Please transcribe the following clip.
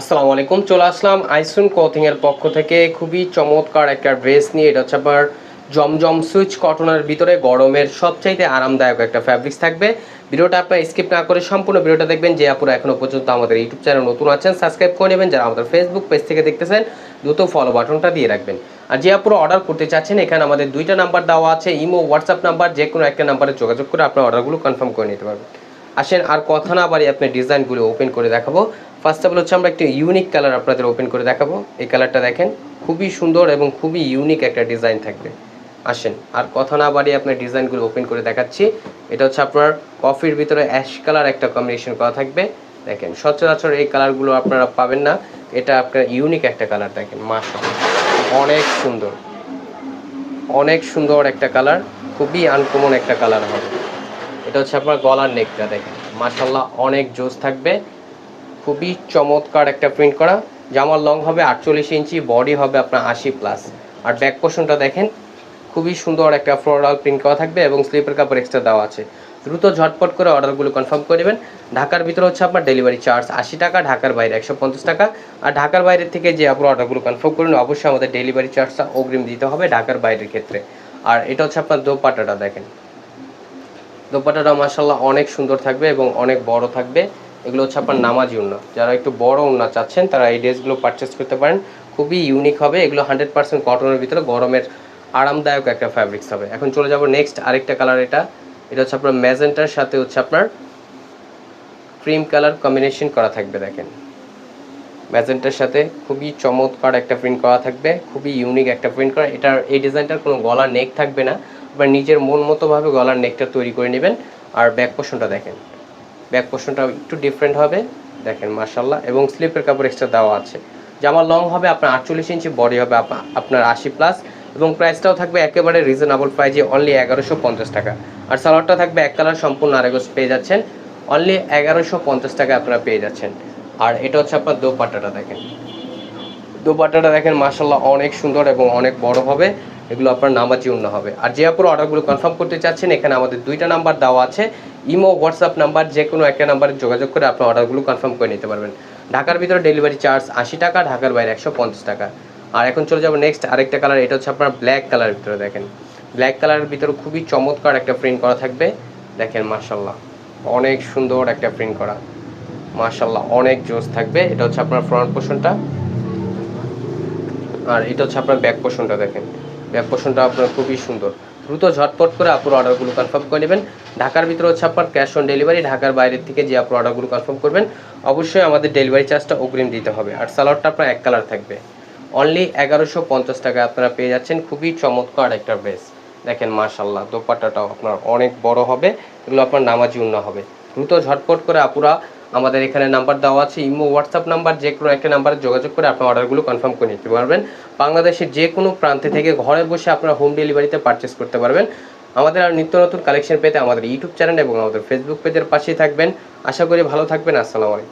আসসালামু আলাইকুম, চলে আসলাম আইসুন ক্লথিং এর পক্ষ থেকে। খুবই চমৎকার একটা ড্রেস নিয়ে, এটা হচ্ছে আবার জমজম সুইচ কটনের ভিতরে গরমের সবচাইতে আরামদায়ক একটা ফ্যাব্রিক্স থাকবে। ভিডিওটা আপনার স্কিপ না করে সম্পূর্ণ ভিডিওটা দেখবেন, যে আপুরা এখনও পর্যন্ত আমাদের ইউটিউব চ্যানেল নতুন আছেন সাবস্ক্রাইব করে নেবেন। যারা আমাদের ফেসবুক পেজ থেকে দেখতেছেন, দ্রুত ফলো বাটনটা দিয়ে রাখবেন। আর যে আপুরা অর্ডার করতে চাচ্ছেন, এখানে আমাদের দুইটা নাম্বার দেওয়া আছে, ইমো হোয়াটসঅ্যাপ নাম্বার যে কোনো একটা নাম্বারে যোগাযোগ করে আপনার অর্ডারগুলো কনফার্ম করে নিতে পারবেন। আসেন, আর কথা না বাড়ি আপনার ডিজাইনগুলো ওপেন করে দেখাবো। ফার্স্ট অফ অল হচ্ছে আমরা একটি ইউনিক কালার আপনাদের ওপেন করে দেখাবো। এই কালারটা দেখেন, খুবই সুন্দর এবং খুবই ইউনিক একটা ডিজাইন থাকবে। আসেন, আর কথা না বাড়িয়ে আপনার ডিজাইনগুলো ওপেন করে দেখাচ্ছি। এটা হচ্ছে আপনার কফির ভিতরে অ্যাশ কালার একটা কম্বিনেশন করা থাকবে। দেখেন, সচরাচর এই কালারগুলো আপনারা পাবেন না। এটা আপনার ইউনিক একটা কালার দেখেন মাসা অনেক সুন্দর। অনেক সুন্দর একটা কালার খুবই আনকমন একটা কালার হবে। এটা হচ্ছে আপনার গলার নেকটা দেখেন। মাশাল্লাহ অনেক জোস থাকবে। খুবই চমৎকার একটা প্রিন্ট করা। জামার লং হবে আটচল্লিশ ইঞ্চি বডি হবে আপনার আশি প্লাস আর ব্যাক পোর্শনটা দেখেন, খুবই সুন্দর একটা ফ্লোরাল প্রিন্ট করা থাকবে এবং স্লিপের কাপড় এক্সট্রা দেওয়া আছে। দ্রুত ঝটপট করে অর্ডারগুলো কনফার্ম করে নেবেন। ঢাকার ভিতরে হচ্ছে আপনার ডেলিভারি চার্জ আশি টাকা, ঢাকার বাইরে একশো পঞ্চাশ টাকা। আর ঢাকার বাইরে থেকে যে আপনার অর্ডারগুলো কনফার্ম করুন অবশ্যই আমাদের ডেলিভারি চার্জটা অগ্রিম দিতে হবে ঢাকার বাইরের ক্ষেত্রে। আর এটা হচ্ছে আপনার দোপাটাটা দেখেন। দোপাটাটা মাসাল্লাহ অনেক সুন্দর থাকবে এবং অনেক বড় থাকবে। এগুলো হচ্ছে আপনার নামাজি উন্না যারা একটু বড় উন্না চাচ্ছেন, তারা এই ড্রেসগুলো পারচেস করতে পারেন। খুবই ইউনিক হবে। এগুলো হান্ড্রেড পার্সেন্ট কটনের ভিতরে গরমের আরামদায়ক একটা ফ্যাব্রিক্স হবে। এখন চলে যাব নেক্সট আরেকটা কালার এটা। এটা হচ্ছে আপনার ম্যাজেন্টার, সাথে হচ্ছে আপনার ক্রিম কালার কম্বিনেশন করা থাকবে, দেখেন। ম্যাজেন্টার সাথে খুবই চমৎকার একটা প্রিন্ট করা থাকবে। খুবই ইউনিক একটা প্রিন্ট করা। এটার, এই ডিজাইনটার কোনো গলা নেক থাকবে না। আপনার নিজের মন মতোভাবে গলার নেকটা তৈরি করে নেবেন। আর ব্যাক পোর্শনটা দেখেন। ব্যাক পোর্শনটা একটু ডিফারেন্ট হবে। দেখেন মার্শাল্লাহ এবং স্লিপের কাপড় এক্সট্রা দেওয়া আছে। জামার লং হবে, আপনার আটচল্লিশ ইঞ্চি বডি হবে আপনার আশি প্লাস এবং প্রাইসটাও থাকবে একেবারে রিজনেবল প্রাইজে অনলি এগারোশো পঞ্চাশ টাকা। আর সালোয়ারটা থাকবে এক কালার সম্পূর্ণ আরেগোস পেয়ে যাচ্ছেন। অনলি এগারোশো পঞ্চাশ টাকা আপনারা পেয়ে যাচ্ছেন। আর এটা হচ্ছে আপনার দোপাট্টাটা দেখেন। দোপাট্টাটা দেখেন মাসাল্লাহ অনেক সুন্দর এবং অনেক বড় হবে। এগুলো আপনার নামাজি উন্ন হবে। আর যে আপনার অর্ডারগুলো কনফার্ম করতে চাচ্ছেন, এখানে আমাদের দুইটা নাম্বার দেওয়া আছে। ইমো হোয়াটসঅ্যাপ নাম্বার যে কোনো একটা নাম্বারে যোগাযোগ করে আপনার অর্ডারগুলো কনফার্ম করে নিতে পারবেন। ঢাকার ভিতরে ডেলিভারি চার্জ আশি টাকা, ঢাকার বাইরে একশো পঞ্চাশ টাকা। আর এখন চলে যাব নেক্সট আরেকটা কালার এটা হচ্ছে আপনার ব্ল্যাক কালারের ভিতরে দেখেন। ব্ল্যাক কালারের ভিতরে খুবই চমৎকার একটা প্রিন্ট করা থাকবে। দেখেন মার্শাল্লাহ অনেক সুন্দর একটা প্রিন্ট করা। মার্শাল্লাহ অনেক জোস থাকবে। এটা হচ্ছে আপনার ফ্রন্ট পোর্শনটা আর এটা হচ্ছে আপনার ব্যাক পোর্শনটা দেখেন। ব্যাক পোর্শনটা আপনার খুবই সুন্দর। দ্রুত ঝটপট করে আপনার অর্ডারগুলো কনফার্ম করে নেবেন। ঢাকার ভিতরে হচ্ছে আপনার ক্যাশ অন ডেলিভারি ঢাকার বাইরের থেকে যে আপনার অর্ডারগুলো কনফার্ম করবেন, অবশ্যই আমাদের ডেলিভারি চার্জটা অগ্রিম দিতে হবে। আর সালোয়ারটা আপনার এক কালার থাকবে। অনলি এগারোশো পঞ্চাশ টাকা আপনারা পেয়ে যাচ্ছেন খুবই চমৎকার একটা ড্রেস দেখেন মার্শাল্লাহ দোপাট্টাটাও আপনার অনেক বড় হবে, এগুলো আপনার নামাজি উন্ন হবে। দ্রুত ঝটপট করে আপুরা আমাদের এখানে নাম্বার দেওয়া আছে, ইমো হোয়াটসঅ্যাপ নাম্বার, যে কোনো একটা নাম্বারে যোগাযোগ করে আপনার অর্ডারগুলো কনফার্ম করে নিতে পারবেন। বাংলাদেশের যে কোনো প্রান্তে থেকে ঘরে বসে আপনারা হোম ডেলিভারিতে পারচেস করতে পারবেন। আমাদের আর নিত্য নতুন কালেকশন পেতে আমাদের ইউটিউব চ্যানেল এবং আমাদের ফেসবুক পেজের পাশেই থাকবেন। আশা করি ভালো থাকবেন। আসসালামু আলাইকুম।